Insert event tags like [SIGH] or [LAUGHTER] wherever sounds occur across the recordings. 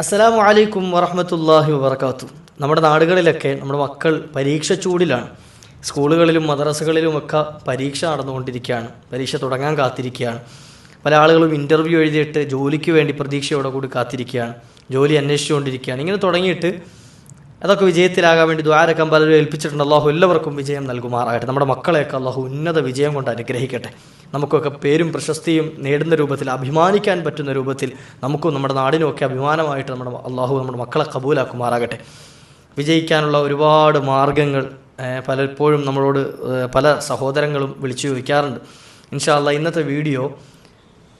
അസ്സലാമു അലൈക്കും വറഹമത്തല്ലാഹി വബർക്കാത്തു നമ്മുടെ നാടുകളിലൊക്കെ നമ്മുടെ മക്കൾ പരീക്ഷ ചൂടിലാണ്. സ്കൂളുകളിലും മദ്രസകളിലും ഒക്കെ പരീക്ഷ നടന്നുകൊണ്ടിരിക്കുകയാണ്. പരീക്ഷ തുടങ്ങാൻ കാത്തിരിക്കുകയാണ്. പല ആളുകളും ഇന്റർവ്യൂ എഴുതിയിട്ട് ജോലിക്ക് വേണ്ടി പ്രതീക്ഷയോടെ കൂടി കാത്തിരിക്കുകയാണ്. ജോലി അന്വേഷിച്ചുകൊണ്ടിരിക്കുകയാണ്. ഇങ്ങനെ തുടങ്ങിയിട്ട് അതൊക്കെ വിജയത്തിലാകാൻ വേണ്ടി ദ്വാരക്കം പലരും ഏൽപ്പിച്ചിട്ടുണ്ട്. അള്ളാഹു എല്ലാവർക്കും വിജയം നൽകുമാറാകട്ടെ. നമ്മുടെ മക്കളെയൊക്കെ അള്ളാഹു ഉന്നത വിജയം കൊണ്ട് അനുഗ്രഹിക്കട്ടെ. നമുക്കൊക്കെ പേരും പ്രശസ്തിയും നേടുന്ന രൂപത്തിൽ അഭിമാനിക്കാൻ പറ്റുന്ന രൂപത്തിൽ നമുക്കും നമ്മുടെ നാടിനും ഒക്കെ അഭിമാനമായിട്ട് നമ്മുടെ അള്ളാഹു നമ്മുടെ മക്കളെ കബൂലാക്കുമാറാകട്ടെ. വിജയിക്കാനുള്ള ഒരുപാട് മാർഗങ്ങൾ പലപ്പോഴും നമ്മളോട് പല സഹോദരങ്ങളും വിളിച്ചു ചോദിക്കാറുണ്ട്. ഇൻഷാല്ല ഇന്നത്തെ വീഡിയോ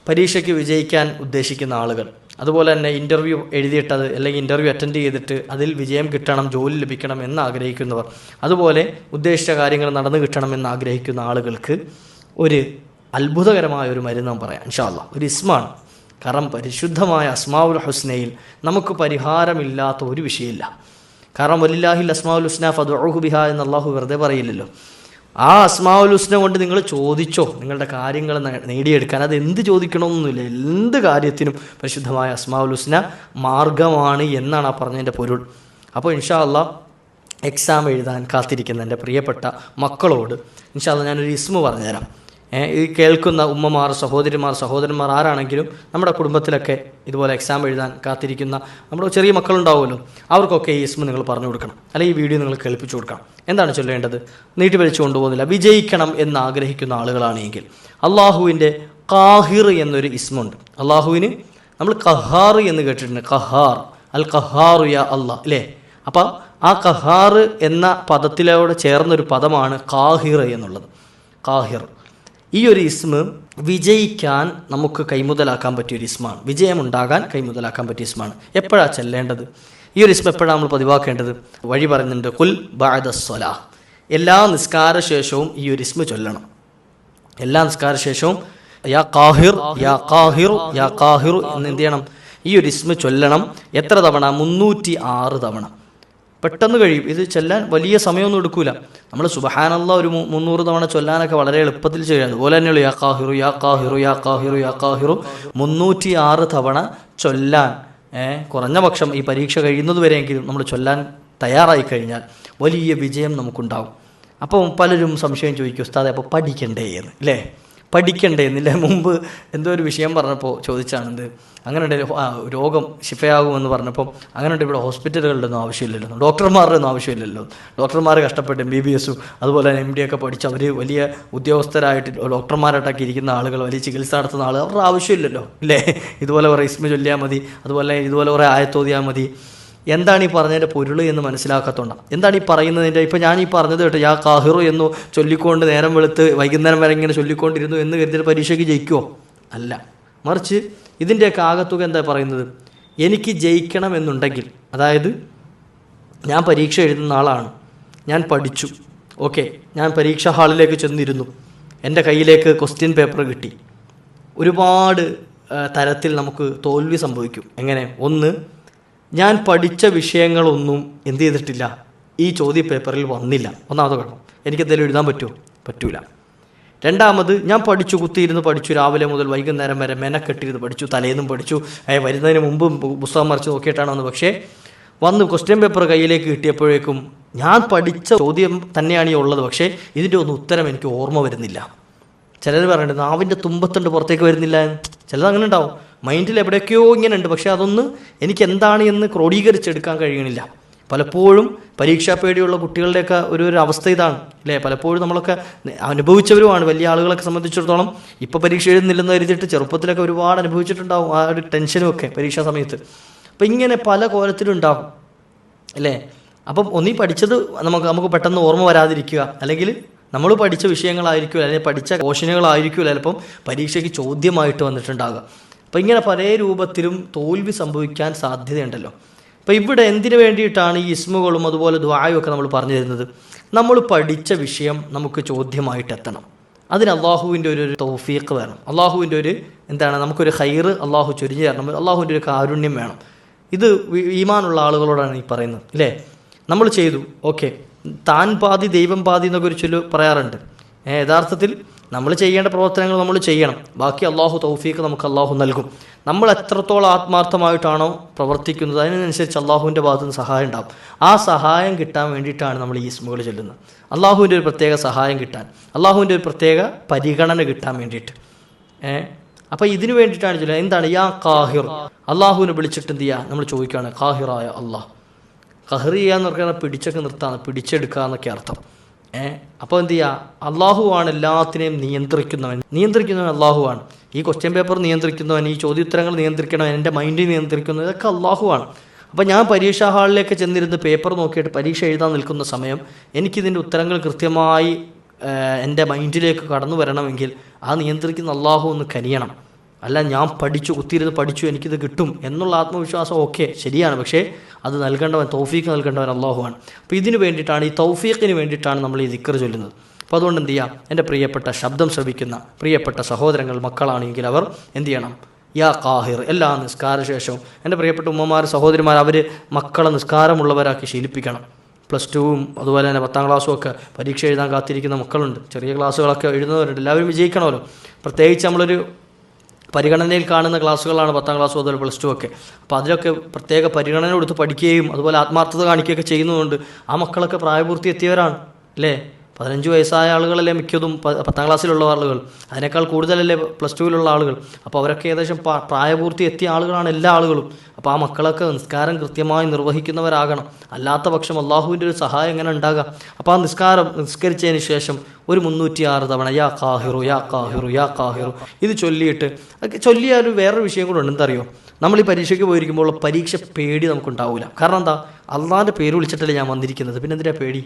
പരീക്ഷയ്ക്ക് വിജയിക്കാൻ ഉദ്ദേശിക്കുന്ന ആളുകൾ. അതുപോലെ തന്നെ ഇന്റർവ്യൂ എഴുതിയിട്ടത് അല്ലെങ്കിൽ ഇന്റർവ്യൂ അറ്റൻഡ് ചെയ്തിട്ട് അതിൽ വിജയം കിട്ടണം ജോലി ലഭിക്കണം എന്ന് ആഗ്രഹിക്കുന്നവർ. അതുപോലെ ഉദ്ദേശിച്ച കാര്യങ്ങൾ നടന്നു കിട്ടണം എന്ന് ആഗ്രഹിക്കുന്ന ആളുകൾക്ക് ഒരു അത്ഭുതകരമായ ഒരു മരുന്ന് പറയാം. ഇൻഷാല്ല ഒരു ഇസ്മാണ്. കാരണം പരിശുദ്ധമായ അസ്മാവുൽ ഹുസ്നയിൽ നമുക്ക് പരിഹാരമില്ലാത്ത ഒരു വിഷയമില്ല. കാരണം വലില്ലാഹിൽ അസ്മാവുൽ ഹുസ്ന ഫദുഹു ബിഹ എന്ന് അള്ളാഹു വെറുതെ പറയില്ലല്ലോ. ആ അസ്മാവുൽ ഹുസ്ന കൊണ്ട് നിങ്ങൾ ചോദിച്ചോ? നിങ്ങളുടെ കാര്യങ്ങൾ നേടിയെടുക്കാൻ അത് എന്ത് ചോദിക്കണമെന്നൊന്നുമില്ല എന്ത് കാര്യത്തിനും പരിശുദ്ധമായ അസ്മാവുൽ ഹുസ്ന മാർഗമാണ് എന്നാണ് ആ പറഞ്ഞതിന്റെ പൊരുൾ. അപ്പോൾ ഇൻഷാ അള്ളാഹ് എക്സാം എഴുതാൻ കാത്തിരിക്കുന്ന എന്റെ പ്രിയപ്പെട്ട മക്കളോട് ഇൻഷാ ഇൻഷാല്ല ഞാനൊരു ഇസ്മു പറഞ്ഞുതരാം. ഈ കേൾക്കുന്ന ഉമ്മമാർ സഹോദരിമാർ സഹോദരന്മാർ ആരാണെങ്കിലും നമ്മുടെ കുടുംബത്തിലൊക്കെ ഇതുപോലെ എക്സാം എഴുതാൻ കാത്തിരിക്കുന്ന നമ്മുടെ ചെറിയ മക്കളുണ്ടാവുമല്ലോ അവർക്കൊക്കെ ഈ ഇസ്മു നിങ്ങൾ പറഞ്ഞു കൊടുക്കണം. അല്ലെങ്കിൽ ഈ വീഡിയോ നിങ്ങൾ കേൾപ്പിച്ചു കൊടുക്കണം. എന്താണ് ചൊല്ലേണ്ടത്? നീട്ടി വലിച്ചു കൊണ്ടുപോകുന്നില്ല. വിജയിക്കണം എന്ന് ആഗ്രഹിക്കുന്ന ആളുകളാണെങ്കിൽ അള്ളാഹുവിന്റെ കാഹിർ എന്നൊരു ഇസ്മുണ്ട് അള്ളാഹുവിന് നമ്മൾ കഹാർ എന്ന് കേട്ടിട്ടുണ്ട്. കഹാർ അൽ കഹാറു യാ അള്ളാഹ് അല്ലേ? അപ്പം ആ കഹാർ എന്ന പദത്തിലോട് ചേർന്നൊരു പദമാണ് കാഹിർ എന്നുള്ളത്. കാഹിർ. ഈ ഒരു ഇസ്മ് വിജയിക്കാൻ നമുക്ക് കൈമുതലാക്കാൻ പറ്റിയ ഒരു ഇസ്മാണ്. വിജയമുണ്ടാകാൻ കൈമുതലാക്കാൻ പറ്റിയ ഇസ്മാണ്. എപ്പോഴാണ് ചെല്ലേണ്ടത്? ഈ ഒരു ഇസ്മ എപ്പോഴാണ് നമ്മൾ പതിവാക്കേണ്ടത്? വഴി പറയുന്നുണ്ട് കുൽ ബാദ സ്വലാ. എല്ലാ നിസ്കാര ശേഷവും ഈ ഒരു ഇസ്മ ചൊല്ലണം. എല്ലാ നിസ്കാര ശേഷവും യാ കാഹിർ യാ കാഹിർ യാ കാഹിർ എന്ന് എന്ത് ചെയ്യണം? ഈ ഒരു ഇസ്മ ചൊല്ലണം. എത്ര തവണ? മുന്നൂറ്റി ആറ് തവണ. പെട്ടെന്ന് കഴിയും. ഇത് ചെല്ലാൻ വലിയ സമയമൊന്നും എടുക്കൂല. നമ്മൾ സുബഹാനല്ല ഒരു മുന്നൂറ് തവണ ചൊല്ലാനൊക്കെ വളരെ എളുപ്പത്തിൽ ചെയ്യാം. അതുപോലെ തന്നെയുള്ളൂ യാ കാഹിറു യാ കാഹിറു യാ കാഹിറു യാ കാഹിറു മുന്നൂറ്റി ആറ് തവണ ചൊല്ലാൻ കുറഞ്ഞ പക്ഷം ഈ പരീക്ഷ കഴിയുന്നത് വരെയെങ്കിലും നമ്മൾ ചൊല്ലാൻ തയ്യാറായി കഴിഞ്ഞാൽ വലിയ വിജയം നമുക്കുണ്ടാവും. അപ്പം പലരും സംശയം ചോദിക്കും ഉസ്താദെ അപ്പോൾ പഠിക്കണ്ടേ? എന്ന്. അല്ലേ പഠിക്കണ്ടേ എന്നില്ലേ? മുമ്പ് എന്തോ ഒരു വിഷയം പറഞ്ഞപ്പോൾ ചോദിച്ചാണെന്ത് അങ്ങനെ ഉണ്ട് രോഗം ശിഫയാകുമെന്ന് പറഞ്ഞപ്പോൾ അങ്ങനെ ഉണ്ട് ഇവിടെ ഹോസ്പിറ്റലുകളുടെ ഒന്നും ആവശ്യമില്ലല്ലോ ഡോക്ടർമാരുടെ ഒന്നും ആവശ്യമില്ലല്ലോ. ഡോക്ടർമാർ കഷ്ടപ്പെട്ട് എം ബി ബി എസും അതുപോലെ തന്നെ എം ഡി ഒക്കെ പഠിച്ച് അവർ വലിയ ഉദ്യോഗസ്ഥരായിട്ട് ഡോക്ടർമാരായിട്ടൊക്കെ ഇരിക്കുന്ന ആളുകൾ വലിയ ചികിത്സ നടത്തുന്ന ആളുകൾ അവരുടെ ആവശ്യമില്ലല്ലോ ഇല്ലേ? ഇതുപോലെ കുറേ ഇസ്മ ചൊല്ലിയാൽ മതി അതുപോലെ ഇതുപോലെ കുറേ ആയത്തോതിയാൽ മതി. എന്താണ് ഈ പറഞ്ഞതിന്റെ പൊരുൾ എന്ന് മനസ്സിലാക്കത്തുണ്ട. എന്താണ് ഈ പറയുന്നതിന്റെ ഇപ്പം ഞാൻ ഈ പറഞ്ഞത് കേട്ടോ യാ കാഹിറു എന്ന് ചൊല്ലിക്കൊണ്ട് നേരം വെളുത്ത് വൈകുന്നേരം വരെ ഇങ്ങനെ ചൊല്ലിക്കൊണ്ടിരുന്നു എന്ന് കരുതിയിട്ട് പരീക്ഷയ്ക്ക് ജയിക്കുമോ അല്ല. മറിച്ച് ഇതിന്റെയൊക്കെ ആകത്തുക എന്താ പറയുന്നത്? എനിക്ക് ജയിക്കണം എന്നുണ്ടെങ്കിൽ അതായത് ഞാൻ പരീക്ഷ എഴുതുന്ന ആളാണ്. ഞാൻ പഠിച്ചു. ഓക്കെ. ഞാൻ പരീക്ഷാ ഹാളിലേക്ക് ചെന്നിരുന്നു. എന്റെ കയ്യിലേക്ക് ക്വസ്റ്റ്യൻ പേപ്പർ കിട്ടി. ഒരുപാട് തരത്തിൽ നമുക്ക് തോൽവി സംഭവിക്കും. എങ്ങനെ? ഒന്ന് ഞാൻ പഠിച്ച വിഷയങ്ങളൊന്നും എന്ത് ചെയ്തിട്ടില്ല. ഈ ചോദ്യ പേപ്പറിൽ വന്നില്ല. ഒന്നാമത് കാരണം എനിക്കെന്തെങ്കിലും എഴുതാൻ പറ്റുമോ? പറ്റൂല. രണ്ടാമത് ഞാൻ പഠിച്ചു കുത്തിയിരുന്ന് പഠിച്ചു രാവിലെ മുതൽ വൈകുന്നേരം വരെ മെനക്കെട്ടിരുന്ന് പഠിച്ചു തലേന്നും പഠിച്ചു വരുന്നതിന് മുമ്പ് പുസ്തകം മറിച്ച് നോക്കിയിട്ടാണ് വന്നത് പക്ഷേ വന്ന് ക്വസ്റ്റ്യൻ പേപ്പർ കയ്യിലേക്ക് കിട്ടിയപ്പോഴേക്കും ഞാൻ പഠിച്ച ചോദ്യം തന്നെയാണ് ഈ ഉള്ളത്. പക്ഷേ ഇതിന്റെ ഒന്നും ഉത്തരം എനിക്ക് ഓർമ്മ വരുന്നില്ല. ചിലർ പറയുന്നുണ്ട് നാവിന്റെ തുമ്പത്തുണ്ട് പുറത്തേക്ക് വരുന്നില്ല ചിലത് അങ്ങനെ ഉണ്ടാവും. മൈൻഡിൽ എവിടെയൊക്കെയോ ഇങ്ങനെ ഉണ്ട് പക്ഷേ അതൊന്ന് എനിക്ക് എന്താണ് എന്ന് ക്രോഡീകരിച്ചെടുക്കാൻ കഴിയണില്ല. പലപ്പോഴും പരീക്ഷാ പേടിയുള്ള കുട്ടികളുടെയൊക്കെ ഒരു ഒരു അവസ്ഥ ഇതാണ് അല്ലേ? പലപ്പോഴും നമ്മളൊക്കെ അനുഭവിച്ചവരുമാണ് വലിയ ആളുകളൊക്കെ സംബന്ധിച്ചിടത്തോളം. ഇപ്പോൾ പരീക്ഷ എഴുതുന്നില്ലെന്ന് കരുതിയിട്ട് ചെറുപ്പത്തിലൊക്കെ ഒരുപാട് അനുഭവിച്ചിട്ടുണ്ടാവും ആ ഒരു ടെൻഷനും ഒക്കെ പരീക്ഷാ സമയത്ത്. അപ്പം ഇങ്ങനെ പല കോലത്തിലും ഉണ്ടാകും അല്ലേ? അപ്പം ഒന്നീ പഠിച്ചത് നമുക്ക് നമുക്ക് പെട്ടെന്ന് ഓർമ്മ വരാതിരിക്കുക. അല്ലെങ്കിൽ നമ്മൾ പഠിച്ച വിഷയങ്ങളായിരിക്കും അല്ലെങ്കിൽ പഠിച്ച ക്വസ്റ്റനുകളായിരിക്കും ചിലപ്പം പരീക്ഷയ്ക്ക് ചോദ്യമായിട്ട് വന്നിട്ടുണ്ടാകുക അപ്പം ഇങ്ങനെ പല രൂപത്തിലും തോൽവി സംഭവിക്കാൻ സാധ്യതയുണ്ടല്ലോ. അപ്പം ഇവിടെ എന്തിനു വേണ്ടിയിട്ടാണ് ഈ ഇസ്മുകളും അതുപോലെ ദ്വായും ഒക്കെ നമ്മൾ പറഞ്ഞു തരുന്നത്? നമ്മൾ പഠിച്ച വിഷയം നമുക്ക് ചോദ്യമായിട്ട് എത്തണം. അതിന് അള്ളാഹുവിന്റെ ഒരു തൗഫീഖ് വേണം. അള്ളാഹുവിന്റെ ഒരു എന്താണ്? നമുക്കൊരു ഹൈറ് അള്ളാഹു ചൊരിഞ്ഞു തരണം. അള്ളാഹുവിന്റെ ഒരു കാരുണ്യം വേണം. ഇത് ഈമാനുള്ള ആളുകളോടാണ് ഈ പറയുന്നത് അല്ലേ നമ്മൾ ചെയ്തു. ഓക്കെ. താൻ പാതി ദൈവം പാതി എന്നൊക്കെ ഒരു ചൊല്ലു പറയാറുണ്ട്. യഥാർത്ഥത്തിൽ നമ്മൾ ചെയ്യേണ്ട പ്രവർത്തനങ്ങൾ നമ്മൾ ചെയ്യണം. ബാക്കി അള്ളാഹു തൗഫീക്ക് നമുക്ക് അള്ളാഹു നൽകും. നമ്മൾ എത്രത്തോളം ആത്മാർത്ഥമായിട്ടാണോ പ്രവർത്തിക്കുന്നത് അതിനനുസരിച്ച് അള്ളാഹുവിന്റെ ഭാഗത്തു നിന്ന് സഹായം ഉണ്ടാകും ആ സഹായം കിട്ടാൻ വേണ്ടിയിട്ടാണ് നമ്മൾ ഈ ഇസ്മുകൾ ചെല്ലുന്നത്. അള്ളാഹുവിന്റെ ഒരു പ്രത്യേക സഹായം കിട്ടാൻ അള്ളാഹുവിന്റെ ഒരു പ്രത്യേക പരിഗണന കിട്ടാൻ വേണ്ടിയിട്ട്. ഏഹ് അപ്പോൾ ഇതിനു വേണ്ടിയിട്ടാണ് ചൊല്ലുന്നത്. എന്താണ്? യാ കാഹിർ അള്ളാഹുവിനെ വിളിച്ചിട്ട് എന്ത് ചെയ്യുക നമ്മൾ ചോദിക്കുകയാണ് കാഹിറായ അള്ളാഹ് ചെയ്യുക എന്ന് പറഞ്ഞാൽ പിടിച്ചൊക്കെ നിർത്താന്ന് പിടിച്ചെടുക്കുക എന്നൊക്കെ അർത്ഥം. അപ്പോൾ എന്ത് ചെയ്യുക അള്ളാഹുവാണ് എല്ലാത്തിനെയും നിയന്ത്രിക്കുന്നവൻ. നിയന്ത്രിക്കുന്നവൻ അള്ളാഹുവാണ്. ഈ ക്വസ്റ്റ്യൻ പേപ്പർ നിയന്ത്രിക്കുന്നവൻ ഈ ചോദ്യോത്തരങ്ങൾ നിയന്ത്രിക്കണവൻ എന്റെ മൈൻഡ് നിയന്ത്രിക്കുന്നവൻ ഇതൊക്കെ അള്ളാഹുവാണ്. അപ്പോൾ ഞാൻ പരീക്ഷാ ഹാളിലേക്ക് ചെന്നിരുന്ന് പേപ്പർ നോക്കിയിട്ട് പരീക്ഷ എഴുതാൻ നിൽക്കുന്ന സമയം എനിക്കിതിന്റെ ഉത്തരങ്ങൾ കൃത്യമായി എന്റെ മൈൻഡിലേക്ക് കടന്നു വരണമെങ്കിൽ ആ നിയന്ത്രിക്കുന്ന അള്ളാഹു ഒന്ന് കനിയണം. അല്ല ഞാൻ പഠിച്ചു കുത്തിയിരുന്ന് പഠിച്ചു എനിക്കിത് കിട്ടും എന്നുള്ള ആത്മവിശ്വാസം ഓക്കെ ശരിയാണ്. പക്ഷേ അത് നൽകേണ്ടവൻ തൗഫീഖ് നൽകേണ്ടവൻ അള്ളാഹുവാണ് അപ്പോൾ ഇതിന് വേണ്ടിയിട്ടാണ് ഈ തൗഫീഖിന് വേണ്ടിയിട്ടാണ് നമ്മൾ ഈ ദിക്കർ ചൊല്ലുന്നത്. അപ്പോൾ അതുകൊണ്ട് എന്ത് ചെയ്യാം? എന്റെ പ്രിയപ്പെട്ട ശബ്ദം ശ്രവിക്കുന്ന പ്രിയപ്പെട്ട സഹോദരങ്ങൾ മക്കളാണെങ്കിൽ അവർ എന്ത് ചെയ്യണം? യാ കാഹിർ എല്ലാ നിസ്കാരശേഷവും. എന്റെ പ്രിയപ്പെട്ട ഉമ്മമാർ സഹോദരിമാർ അവർ മക്കളെ നിസ്കാരമുള്ളവരാക്കി ശീലിപ്പിക്കണം. പ്ലസ് ടുവും അതുപോലെ തന്നെ പത്താം ക്ലാസ്സും ഒക്കെ പരീക്ഷ എഴുതാൻ കാത്തിരിക്കുന്ന മക്കളുണ്ട്. ചെറിയ ക്ലാസ്സുകളൊക്കെ എഴുതുന്നവരുണ്ട്. എല്ലാവരും വിജയിക്കണമല്ലോ. പ്രത്യേകിച്ച് നമ്മളൊരു പരിഗണനയിൽ കാണുന്ന ക്ലാസ്സുകളാണ് പത്താം ക്ലാസ് മുതൽ പ്ലസ് ടു ഒക്കെ. അപ്പോൾ അതിലൊക്കെ പ്രത്യേക പരിഗണന കൊടുത്ത് പഠിക്കുകയും അതുപോലെ ആത്മാർത്ഥത കാണിക്കുകയൊക്കെ ചെയ്യുന്നതുകൊണ്ട് ആ മക്കളൊക്കെ പ്രായപൂർത്തി എത്തിയവരാണ് അല്ലേ? പതിനഞ്ച് വയസ്സായ ആളുകളല്ലേ മിക്കതും പത്താം ക്ലാസ്സിലുള്ള ആളുകൾ. അതിനേക്കാൾ കൂടുതലല്ലേ പ്ലസ് ടുവിലുള്ള ആളുകൾ. അപ്പോൾ അവരൊക്കെ ഏകദേശം പ്രായപൂർത്തി എത്തിയ ആളുകളാണ് എല്ലാ ആളുകളും. അപ്പോൾ ആ മക്കളൊക്കെ നിസ്കാരം കൃത്യമായി നിർവഹിക്കുന്നവരാകണം. അല്ലാത്ത പക്ഷം അള്ളാഹുവിന്റെ ഒരു സഹായം എങ്ങനെ ഉണ്ടാകാം? അപ്പോൾ ആ നിസ്കാരം നിസ്കരിച്ചതിന് ശേഷം ഒരു മുന്നൂറ്റി ആറ് തവണ യാ കാഹിറു യാ കാഹിറു യാ കാഹിറു ഇത് ചൊല്ലിയിട്ട് ചൊല്ലിയ ചൊല്ലിയാൽ വേറൊരു വിഷയം കൂടെ ഉണ്ട്. എന്തറിയോ നമ്മൾ ഈ പരീക്ഷയ്ക്ക് പോയിരിക്കുമ്പോൾ പരീക്ഷ പേടി നമുക്കുണ്ടാവില്ല കാരണം എന്താ? അള്ളാഹിന്റെ പേര് വിളിച്ചിട്ടല്ലേ ഞാൻ വന്നിരിക്കുന്നത്. പിന്നെ എന്തിനാ പേടി?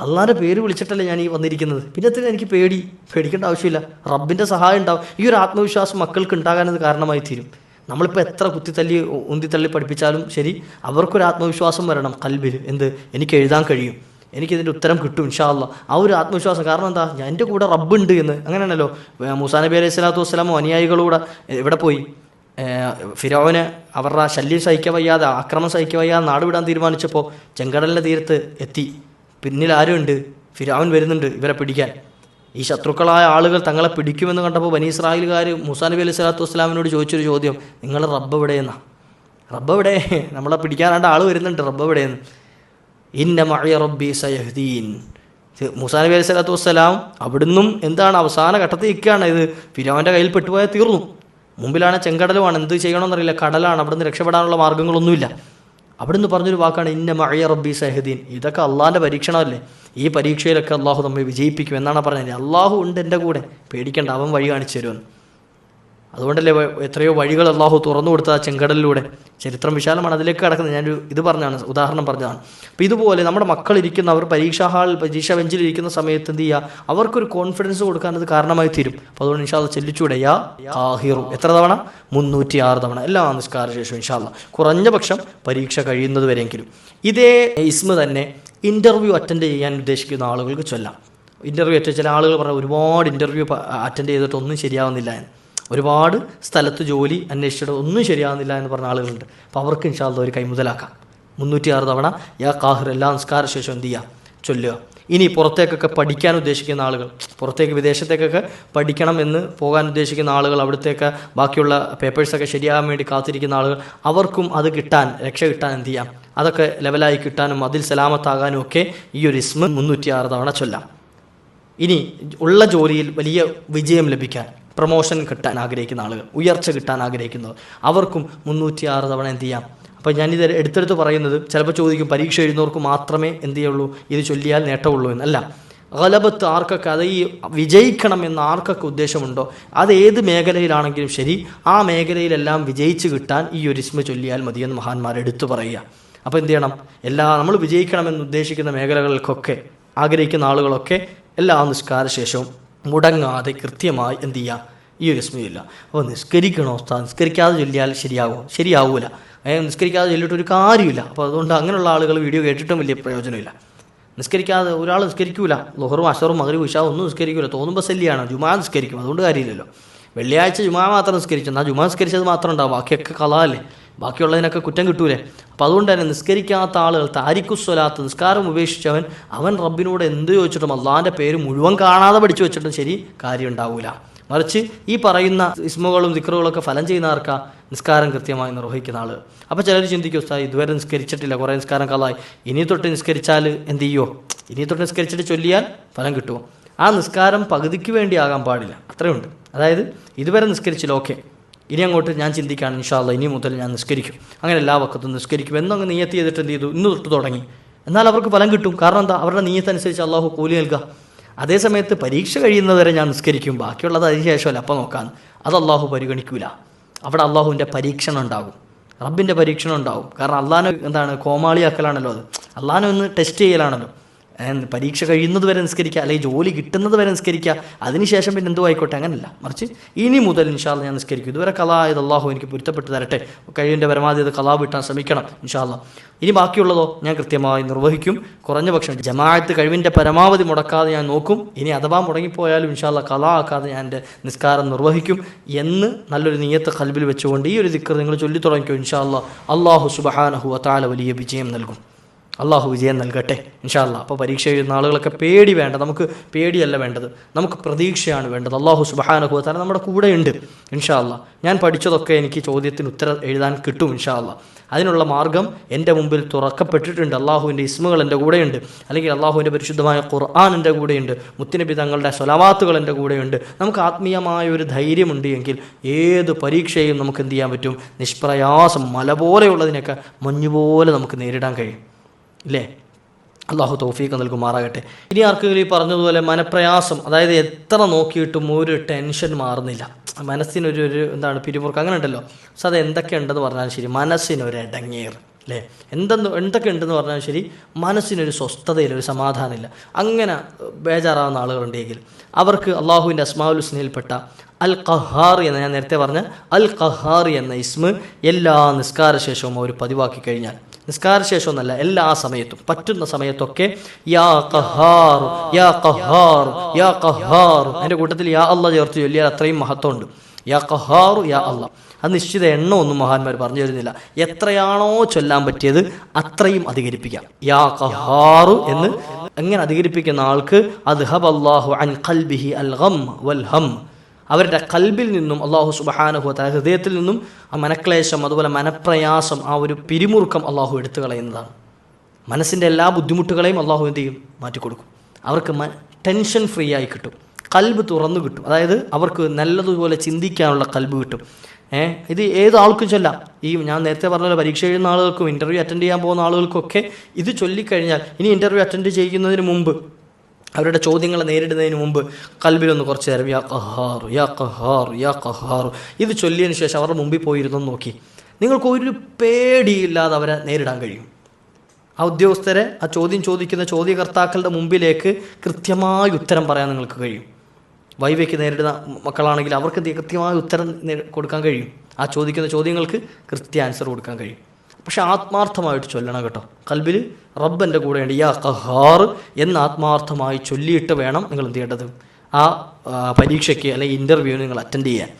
അള്ളാഹിന്റെ പേര് വിളിച്ചിട്ടല്ലേ ഞാൻ ഈ വന്നിരിക്കുന്നത്. പിന്നെ എന്തിനാ എനിക്ക് പേടി? പേടിക്കേണ്ട ആവശ്യമില്ല. റബ്ബിന്റെ സഹായം ഉണ്ടാവും. ഈ ഒരു ആത്മവിശ്വാസം മക്കൾക്ക് ഉണ്ടാകാനത് കാരണമായി തീരും. നമ്മളിപ്പോൾ എത്ര കുത്തിത്തല്ലി ഉന്തിത്തള്ളി പഠിപ്പിച്ചാലും ശരി അവർക്കൊരു ആത്മവിശ്വാസം വരണം കൽബിൽ. എന്ത്? എനിക്ക് എഴുതാൻ കഴിയും. എനിക്കിതിന്റെ ഉത്തരം കിട്ടും ഇൻഷാല്ല ആ ഒരു ആത്മവിശ്വാസം. കാരണം എന്താ? ഞാൻ എന്റെ കൂടെ റബ്ബുണ്ട് എന്ന്. അങ്ങനെയാണല്ലോ. മൂസാ നബി അലൈഹി സ്വലാത്തു വസ്സലാമോ അനുയായികളൂടെ എവിടെ പോയി? ഫിരോവിന് അവരുടെ ശല്യം സഹിക്കവയ്യാതെ സഹിക്കാൻ വയ്യാതെ നാട് വിടാൻ തീരുമാനിച്ചപ്പോൾ ചെങ്കടലിന്റെ തീരത്ത് എത്തി. പിന്നിൽ ആരുണ്ട്? ഫിരാവൻ വരുന്നുണ്ട് ഇവരെ പിടിക്കാൻ. ഈ ശത്രുക്കളായ ആളുകൾ തങ്ങളെ പിടിക്കുമെന്ന് കണ്ടപ്പോൾ ബനി ഇസ്രായേലുകാർ മുസാ നബി അലൈഹി സ്വലാത്തു വസ്സലാമിനോട് ചോദിച്ചൊരു ചോദ്യം. നിങ്ങൾ റബ്ബ് എവിടെയെന്നാ? റബ്ബ് എവിടെ? [LAUGHS] നമ്മളെ പിടിക്കാനാണ്ട് ആൾ വരുന്നുണ്ട്. റബ്ബ് എവിടെയെന്ന്? ഇന്ന മഴയ റബ്ബി സയഹ്ദീൻ. മുസാ നബി അലൈഹി സ്വലാത്തു വസ്സലാം അവിടുന്നും എന്താണ് അവസാന ഘട്ടത്തിൽ നിൽക്കുകയാണ്. ഇത് ഫിരോന്റെ കയ്യിൽ പെട്ടുപോയാൽ തീർന്നു. മുമ്പിലാണ് ചെങ്കടലുമാണ്. എന്ത് ചെയ്യണമെന്നറിയില്ല. കടലാണ്. അവിടുന്ന് രക്ഷപ്പെടാനുള്ള മാർഗങ്ങളൊന്നുമില്ല അവിടുന്ന് പറഞ്ഞൊരു വാക്കാണ് ഇന്ന മഴയ റബ്ബി സഹദീൻ ഇതൊക്കെ അള്ളാഹിന്റെ പരീക്ഷണമല്ലേ? ഈ പരീക്ഷയിലൊക്കെ അള്ളാഹു നമ്മെ വിജയിപ്പിക്കും എന്നാണ് പറഞ്ഞത്. അള്ളാഹു ഉണ്ട് എന്റെ കൂടെ. പേടിക്കേണ്ട അവൻ വഴി കാണിച്ചു തരുമെന്ന്. അതുകൊണ്ടല്ലേ എത്രയോ വഴികൾ അള്ളാഹു തുറന്നു കൊടുത്ത ആ ചെങ്കടലിലൂടെ. ചരിത്രം വിശാലമാണ്. അതിലേക്ക് കിടക്കുന്നത്. ഞാനൊരു ഇത് പറഞ്ഞാണ് ഉദാഹരണം പറഞ്ഞതാണ്. അപ്പോൾ ഇതുപോലെ നമ്മുടെ മക്കൾ ഇരിക്കുന്ന അവർ പരീക്ഷാ ഹാളിൽ പരീക്ഷാ ബെഞ്ചിൽ ഇരിക്കുന്ന സമയത്ത് എന്ത് ചെയ്യുക? അവർക്കൊരു കോൺഫിഡൻസ് കൊടുക്കാൻ അത് കാരണമായി തീരും. അപ്പോൾ അതുകൊണ്ട് ഇൻഷാല്ല ചെല്ലിച്ചൂടെ. യാ കാഹിറു എത്ര തവണ? മുന്നൂറ്റി ആറ് തവണ. എല്ലാ നിസ്കാര ശേഷം ഇൻഷാല്ല കുറഞ്ഞ പക്ഷം പരീക്ഷ കഴിയുന്നത് വരെയെങ്കിലും. ഇതേ ഇസ്മ തന്നെ ഇന്റർവ്യൂ അറ്റൻഡ് ചെയ്യാൻ ഉദ്ദേശിക്കുന്ന ആളുകൾക്ക് ചൊല്ലാം. ഇന്റർവ്യൂ അറ്റൻഡ് ചില ആളുകൾ പറഞ്ഞാൽ ഒരുപാട് ഇന്റർവ്യൂ അറ്റൻഡ് ചെയ്തിട്ടൊന്നും ശരിയാവുന്നില്ല എന്ന്. ഒരുപാട് സ്ഥലത്ത് ജോലി അന്വേഷിച്ചിട്ട് ഒന്നും ശരിയാകുന്നില്ല എന്ന് പറഞ്ഞ ആളുകളുണ്ട്. അപ്പോൾ അവർക്ക് ഇൻഷാല്ല ഒരു കൈമുതലാക്കാം. മുന്നൂറ്റി ആറ് തവണ യാ കാഹിർ എല്ലാ നിസ്കാര ശേഷം എന്ത് ചെയ്യുക ചൊല്ലുക. ഇനി പുറത്തേക്കൊക്കെ പഠിക്കാൻ ഉദ്ദേശിക്കുന്ന ആളുകൾ പുറത്തേക്ക് വിദേശത്തേക്കൊക്കെ പഠിക്കണം എന്ന് പോകാൻ ഉദ്ദേശിക്കുന്ന ആളുകൾ അവിടുത്തേക്ക് ബാക്കിയുള്ള പേപ്പേഴ്സൊക്കെ ശരിയാകാൻ വേണ്ടി കാത്തിരിക്കുന്ന ആളുകൾ അവർക്കും അത് കിട്ടാൻ രക്ഷ കിട്ടാൻ എന്ത് ചെയ്യാം? അതൊക്കെ ലെവലായി കിട്ടാനും അതിൽ സലാമത്താകാനും ഒക്കെ ഈ ഒരു ഇസ്മ മുന്നൂറ്റി ആറ് തവണ ചൊല്ലാം. ഇനി ഉള്ള ജോലിയിൽ വലിയ വിജയം ലഭിക്കാൻ പ്രൊമോഷൻ കിട്ടാൻ ആഗ്രഹിക്കുന്ന ആളുകൾ ഉയർച്ച കിട്ടാൻ ആഗ്രഹിക്കുന്നവർ. അവർക്കും മുന്നൂറ്റി ആറ് തവണ എന്ത് ചെയ്യാം? അപ്പോൾ ഞാനിത് എടുത്തെടുത്ത് പറയുന്നത് ചിലപ്പോൾ ചോദിക്കും പരീക്ഷ എഴുതുന്നവർക്ക് മാത്രമേ എന്ത് ചെയ്യുള്ളൂ? ഇത് ചൊല്ലിയാൽ നേട്ടമുള്ളൂ എന്നല്ല. ഗലബത്ത് ആർക്കൊക്കെ അത് ഈ വിജയിക്കണം എന്ന് ആർക്കൊക്കെ ഉദ്ദേശമുണ്ടോ? അത് ഏത് മേഖലയിലാണെങ്കിലും ശരി ആ മേഖലയിലെല്ലാം വിജയിച്ച് കിട്ടാൻ ഈ ഒരു ഇസ്മ ചൊല്ലിയാൽ മതിയെന്ന് മഹാന്മാർ എടുത്തു പറയുക. അപ്പോൾ എന്ത് ചെയ്യണം? എല്ലാ നമ്മൾ വിജയിക്കണമെന്ന് ഉദ്ദേശിക്കുന്ന മേഖലകൾക്കൊക്കെ ആഗ്രഹിക്കുന്ന ആളുകളൊക്കെ എല്ലാ നിസ്കാര ശേഷവും മുടങ്ങാതെ കൃത്യമായി എന്ത് ചെയ്യുക ഈ ഒരു ഇസ്മയില്ല അപ്പോൾ നിസ്കരിക്കണോ ഉസ്താദ്? നിസ്കരിക്കാതെ ചൊല്ലിയാൽ ശരിയാകുമോ ശരിയാവൂല. ഏ നിസ്കരിക്കാതെ ചൊല്ലിയിട്ട് ഒരു കാര്യമില്ല. അപ്പോൾ അതുകൊണ്ട് അങ്ങനെയുള്ള ആളുകൾ വീഡിയോ കേട്ടിട്ടും വലിയ പ്രയോജനമില്ല. നിസ്കരിക്കാതെ ഒരാൾ നിസ്കരിക്കൂല. ലൊഹറും അഷറും മകരും ഉഷ ഒന്നും നിസ്കരിക്കൂല. തോന്നുമ്പോൾ ശല്യാണ് ജുമാ നിസ്കരിക്കും. അതുകൊണ്ട് കാര്യമില്ലല്ലോ. വെള്ളിയാഴ്ച ജുമാ മാത്രം നിസ്കരിച്ചു. എന്നാൽ ജുമാ നിസ്കരിച്ചത് മാത്രം ഉണ്ടാവും. ബാക്കിയൊക്കെ കലാല്ലേ ബാക്കിയുള്ളതിനൊക്കെ കുറ്റം കിട്ടൂലേ. അപ്പോൾ അതുകൊണ്ട് തന്നെ നിസ്കരിക്കാത്ത ആളുകൾ താരിഖുസ്വലാത്ത് നിസ്കാരം ഉപേക്ഷിച്ചവൻ അവൻ റബ്ബിനോട് എന്ത് ചോദിച്ചിട്ടും അള്ളാന്റെ പേര് മുഴുവൻ കാണാതെ പഠിച്ചു വെച്ചിട്ടും ശരി കാര്യം ഉണ്ടാവില്ല മറിച്ച് ഈ പറയുന്ന ഇസ്മുകളും ദിക്റുകളൊക്കെ ഫലം ചെയ്യുന്ന ആർക്കാ? നിസ്കാരം കൃത്യമായി നിർവഹിക്കുന്ന ആൾ അപ്പോൾ ചിലർ ചിന്തിക്കും ഉസ്താദ് ഇതുവരെ നിസ്കരിച്ചിട്ടില്ല കുറേ നിസ്കാരം കാലായി ഇനി തൊട്ട് നിസ്കരിച്ചാൽ എന്ത് ചെയ്യുമോ ഇനി തൊട്ട് നിസ്കരിച്ചിട്ട് ചൊല്ലിയാൽ ഫലം കിട്ടുമോ ആ നിസ്കാരം പകുതിക്ക് വേണ്ടി ആകാൻ പാടില്ല. അത്രയുണ്ട്. അതായത് ഇതുവരെ നിസ്കരിച്ചില്ല ഓക്കെ. ഇനി അങ്ങോട്ട് ഞാൻ ചിന്തിക്കുകയാണ് ഇൻഷാല്ല ഇനി മുതൽ ഞാൻ നിസ്കരിക്കും. അങ്ങനെ എല്ലാ വക്കത്തും നിസ്കരിക്കും. എന്നങ്ങ് നീയത്ത് ചെയ്തിട്ട് എന്ത് ചെയ്തു? ഇന്ന് തൊട്ട് തുടങ്ങി. എന്നാൽ അവർക്ക് ഫലം കിട്ടും. കാരണം എന്താ? അവരുടെ നീയത്തനുസരിച്ച് അള്ളാഹു കൂലി നൽകുക അതേ സമയത്ത് പരീക്ഷ കഴിയുന്നതുവരെ ഞാൻ നിസ്കരിക്കും. ബാക്കിയുള്ളത് അതിനുശേഷമല്ല അപ്പം നോക്കാൻ അത് അള്ളാഹു പരിഗണിക്കൂല. അവിടെ അള്ളാഹുവിന്റെ പരീക്ഷണം ഉണ്ടാകും. റബ്ബിന്റെ പരീക്ഷണം ഉണ്ടാകും. കാരണം അള്ളാഹിനെ എന്താണ്? കോമാളിയാക്കലാണല്ലോ അത്. അള്ളാഹിനെ ഒന്ന് ടെസ്റ്റ് ചെയ്യലാണല്ലോ. പരീക്ഷ കഴിയുന്നത് വരെ നിസ്കരിക്കുക അല്ലെങ്കിൽ ജോലി കിട്ടുന്നത് വരെ നിസ്കരിക്കുക. അതിനുശേഷം പിന്നെ എന്തോ ആയിക്കോട്ടെ അങ്ങനല്ല. മറിച്ച് ഇനി മുതൽ ഇൻഷാല്ല ഞാൻ നിസ്കരിക്കും. ഇതുവരെ കലാ ഇത് അള്ളാഹു എനിക്ക് പൊരുത്തപ്പെട്ട് തരട്ടെ. കഴിവിന്റെ പരമാവധി ഇത് കലാ വിട്ടാൻ ശ്രമിക്കണം ഇൻഷാല്ല ഇനി ബാക്കിയുള്ളതോ ഞാൻ കൃത്യമായി നിർവഹിക്കും. കുറഞ്ഞ പക്ഷം ജമാഅത്ത് കഴിവിന്റെ പരമാവധി മുടക്കാതെ ഞാൻ നോക്കും. ഇനി അഥവാ മുടങ്ങിപ്പോയാലും ഇൻഷാല്ല കലാ ആക്കാതെ ഞാൻ എന്റെ നിസ്കാരം നിർവഹിക്കും എന്ന് നല്ലൊരു നീയത്ത് കൽബിൽ വെച്ചുകൊണ്ട് ഈ ഒരു ദിക്കർ നിങ്ങൾ ചൊല്ലി തുടങ്ങിക്കോ ഇൻഷാല്ല അള്ളാഹു സുബഹാനഹു അത്താല വലിയ വിജയം നൽകും. അള്ളാഹു വിജയം നൽകട്ടെ ഇൻഷാല്ല അപ്പോൾ പരീക്ഷ എഴുതുന്ന ആളുകളൊക്കെ പേടി വേണ്ട നമുക്ക് പേടിയല്ല വേണ്ടത്. നമുക്ക് പ്രതീക്ഷയാണ് വേണ്ടത്. അള്ളാഹു സുബഹാനഹുവത്താല നമ്മുടെ കൂടെ ഉണ്ട് ഇൻഷാല്ല ഞാൻ പഠിച്ചതൊക്കെ എനിക്ക് ചോദ്യത്തിന് ഉത്തരം എഴുതാൻ കിട്ടും ഇൻഷാല്ല അതിനുള്ള മാർഗം എന്റെ മുമ്പിൽ തുറക്കപ്പെട്ടിട്ടുണ്ട്. അള്ളാഹുവിന്റെ ഇസ്മുകൾ എന്റെ കൂടെയുണ്ട് അല്ലെങ്കിൽ അള്ളാഹുവിന്റെ പരിശുദ്ധമായ ഖുർആൻ എന്റെ കൂടെയുണ്ട് മുത്തിനബി തങ്ങളുടെ സ്വലവാത്തുകൾ എന്റെ കൂടെയുണ്ട് നമുക്ക് ആത്മീയമായ ഒരു ധൈര്യമുണ്ട് എങ്കിൽ ഏത് പരീക്ഷയും നമുക്ക് എന്ത് ചെയ്യാൻ പറ്റും? നിഷ്പ്രയാസം മല പോലെയുള്ളതിനൊക്കെ മഞ്ഞുപോലെ നമുക്ക് നേരിടാൻ കഴിയും. ഇല്ലേ അള്ളാഹു തൗഫീഖ് നൽകുമാറാകട്ടെ. ഇനി ആർക്കെങ്കിലും ഈ പറഞ്ഞതുപോലെ മനപ്രയാസം അതായത് എത്ര നോക്കിയിട്ടും ഒരു ടെൻഷൻ മാറുന്നില്ല. മനസ്സിനൊരു ഒരു എന്താണ് പിരിമുറുക്കം അങ്ങനെ ഉണ്ടല്ലോ പക്ഷെ അത് എന്തൊക്കെ ഉണ്ടെന്ന് പറഞ്ഞാലും ശരി മനസ്സിനൊരു ഇടങ്ങേർ അല്ലേ എന്തെന്ന് എന്തൊക്കെ ഉണ്ടെന്ന് പറഞ്ഞാലും ശരി മനസ്സിനൊരു സ്വസ്ഥതയില്ല ഒരു സമാധാനമില്ല. അങ്ങനെ ബേജാറാവുന്ന ആളുകളുണ്ടെങ്കിൽ അവർക്ക് അള്ളാഹുവിന്റെ അസ്മാവുൽ ഹുസ്നയിൽപ്പെട്ട അൽ ഖഹാർ എന്ന് ഞാൻ നേരത്തെ പറഞ്ഞ അൽ ഖഹാർ എന്ന ഇസ്മ് എല്ലാ നിസ്കാര ശേഷവും അവർ പതിവാക്കി കഴിഞ്ഞാൽ. നിസ്കാര ശേഷമൊന്നല്ല എല്ലാ സമയത്തും പറ്റുന്ന സമയത്തൊക്കെ യാ കഹാർ യാ കഹാർ യാ കഹാർ അതിന്റെ കൂട്ടത്തിൽ യാ അല്ല ചേർത്ത് ചൊല്ലിയാൽ അത്രയും മഹത്വമുണ്ട്. യാ കഹാർ യാ അല്ല. അത് നിശ്ചിത എണ്ണം ഒന്നും മഹാന്മാർ പറഞ്ഞു തരുന്നില്ല. എത്രയാണോ ചൊല്ലാൻ പറ്റിയത് അത്രയും അധികരിപ്പിക്കാം. യാ കഹാർ എന്ന് എങ്ങനെ അധികരിപ്പിക്കുന്ന ആൾക്ക്? അദ്ഹബ് അള്ളാഹു അൻ ഖൽബിഹി അൽ ഗം വൽ ഹം അവരുടെ കൽബിൽ നിന്നും അള്ളാഹു സുബഹാനഹു താല ഹൃദയത്തിൽ നിന്നും ആ മനക്ലേശം അതുപോലെ മനപ്രയാസം ആ ഒരു പിരിമുറുക്കം അള്ളാഹു എടുത്തു കളയുന്നതാണ് മനസ്സിന്റെ എല്ലാ ബുദ്ധിമുട്ടുകളെയും അള്ളാഹു എന്ത് ചെയ്യും? മാറ്റിക്കൊടുക്കും. അവർക്ക് ടെൻഷൻ ഫ്രീ ആയി കിട്ടും. കൽബ് തുറന്നു കിട്ടും. അതായത് അവർക്ക് നല്ലതുപോലെ ചിന്തിക്കാനുള്ള കൽബ് കിട്ടും. ഏഹ് ഇത് ഏത് ആൾക്കും ചൊല്ലാം. ഈ ഞാൻ നേരത്തെ പറഞ്ഞ പരീക്ഷ എഴുതുന്ന ആളുകൾക്കും ഇന്റർവ്യൂ അറ്റൻഡ് ചെയ്യാൻ പോകുന്ന ആളുകൾക്കൊക്കെ ഇത് ചൊല്ലിക്കഴിഞ്ഞാൽ ഇനി ഇന്റർവ്യൂ അറ്റൻഡ് ചെയ്യുന്നതിന് മുമ്പ് അവരുടെ ചോദ്യങ്ങളെ നേരിടുന്നതിന് മുമ്പ് കൽബിലൊന്ന് കുറച്ച് നേരം യാ കഹാറു യാ കഹാറു യാ കഹാറു ഇത് ചൊല്ലിയതിന് ശേഷം അവരുടെ മുമ്പിൽ പോയിരുന്നു നോക്കി. നിങ്ങൾക്ക് ഒരു പേടിയില്ലാതെ അവരെ നേരിടാൻ കഴിയും. ആ ഉദ്യോഗസ്ഥരെ ആ ചോദ്യം ചോദിക്കുന്ന ചോദ്യകർത്താക്കളുടെ മുമ്പിലേക്ക് കൃത്യമായി ഉത്തരം പറയാൻ നിങ്ങൾക്ക് കഴിയും. വൈവയ്ക്ക് നേരിടുന്ന മക്കളാണെങ്കിൽ അവർക്ക് കൃത്യമായ ഉത്തരം കൊടുക്കാൻ കഴിയും. ആ ചോദിക്കുന്ന ചോദ്യങ്ങൾക്ക് കൃത്യ ആൻസർ കൊടുക്കാൻ കഴിയും. പക്ഷെ ആത്മാർത്ഥമായിട്ട് ചൊല്ലണം കേട്ടോ. കൽബിൽ റബ്ബന്റെ കൂടെയുണ്ട്. യാ കഹാർ എന്ന് ആത്മാർത്ഥമായി ചൊല്ലിയിട്ട് വേണം നിങ്ങൾ എന്ത് ചെയ്യേണ്ടത്? ആ പരീക്ഷയ്ക്ക് അല്ലെങ്കിൽ ഇന്റർവ്യൂവിന് നിങ്ങൾ അറ്റൻഡ് ചെയ്യാൻ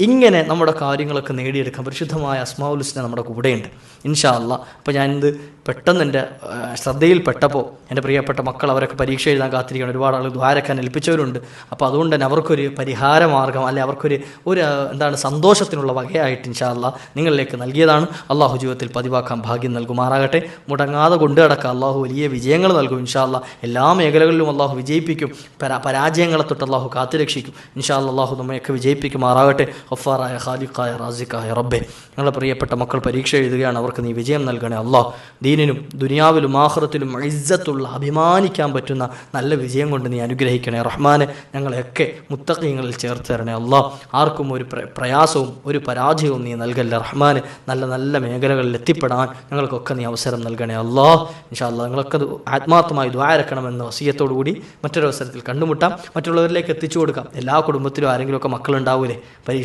ഇങ്ങനെ നമ്മുടെ കാര്യങ്ങളൊക്കെ നേടിയെടുക്കാൻ പരിശുദ്ധമായ അസ്മാവുലുസ്ന നമ്മുടെ കൂടെയുണ്ട്. ഇൻഷാ അല്ല അപ്പോൾ ഞാനിത് പെട്ടെന്ന് എന്റെ ശ്രദ്ധയിൽപ്പെട്ടപ്പോൾ എന്റെ പ്രിയപ്പെട്ട മക്കൾ അവരൊക്കെ പരീക്ഷ എഴുതാൻ കാത്തിരിക്കുകയാണ്. ഒരുപാട് ആളുകൾ ദ്വാരക്കാൻ ഏൽപ്പിച്ചവരുണ്ട്. അപ്പോൾ അതുകൊണ്ട് തന്നെ അവർക്കൊരു പരിഹാര മാർഗം അല്ലെ അവർക്കൊരു ഒരു എന്താണ് സന്തോഷത്തിനുള്ള വകയായിട്ട് ഇൻഷാ അല്ല നിങ്ങളിലേക്ക് നൽകിയതാണ്. അള്ളാഹു ജീവിതത്തിൽ പതിവാക്കാൻ ഭാഗ്യം നൽകുമാറാകട്ടെ. മുടങ്ങാതെ കൊണ്ടു നടക്കുക. അള്ളാഹു വലിയ വിജയങ്ങൾ നൽകും ഇൻഷാ അല്ല എല്ലാ മേഖലകളിലും അള്ളാഹു വിജയിപ്പിക്കും. പരാ പരാജയങ്ങളെ തൊട്ട് അള്ളാഹു കാത്തുരക്ഷിക്കും. ഇൻഷാ അള്ളാഹു നമ്മയൊക്കെ വിജയിപ്പിക്കുമാറാകട്ടെ. ഹഫാറായ ഖാലിഖായ റാസിഖായ റബ്ബെ. ഞങ്ങളുടെ പ്രിയപ്പെട്ട മക്കൾ പരീക്ഷ എഴുതുകയാണ്. അവർക്ക് നീ വിജയം നൽകണേ അള്ളാഹ് ദീനിനും ദുനിയാവിലും ആഹ്റത്തിലും ഇജ്ജത്തുള്ള അഭിമാനിക്കാൻ പറ്റുന്ന നല്ല വിജയം കൊണ്ട് നീ അനുഗ്രഹിക്കണേ റഹ്മാനെ. ഞങ്ങളെയൊക്കെ മുത്തക്കീങ്ങളിൽ ചേർത്ത് തരണേ അള്ളാഹ് ആർക്കും ഒരു പ്രയാസവും ഒരു പരാജയവും നീ നൽകല്ലേ റഹ്മാന്. നല്ല നല്ല മേഖലകളിൽ എത്തിപ്പെടാൻ ഞങ്ങൾക്കൊക്കെ നീ അവസരം നൽകണേ അള്ളാഹ് ഇൻഷാ അല്ലാ ഞങ്ങളൊക്കെ ആത്മാർത്ഥമായി ദ്വാരക്കണമെന്ന വസീയത്തോടു കൂടി മറ്റൊരു അവസരത്തിൽ കണ്ടുമുട്ടാം. മറ്റുള്ളവരിലേക്ക് എത്തിച്ചു കൊടുക്കാം എല്ലാ കുടുംബത്തിലും ആരെങ്കിലുമൊക്കെ മക്കളുണ്ടാവൂലേ?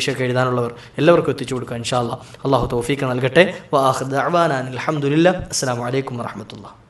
പരീക്ഷയൊക്കെ എഴുതാനുള്ളവർ എല്ലാവർക്കും എത്തിച്ചു കൊടുക്കുക ഇൻഷാ അള്ളാഹു തൗഫീഖ് നൽകട്ടെ. വാഹ് ദഅ്വാനാൻ അൽഹംദുലില്ലാ. അസ്സലാമു അലൈക്കും വറഹ്മത്തുള്ളാഹി.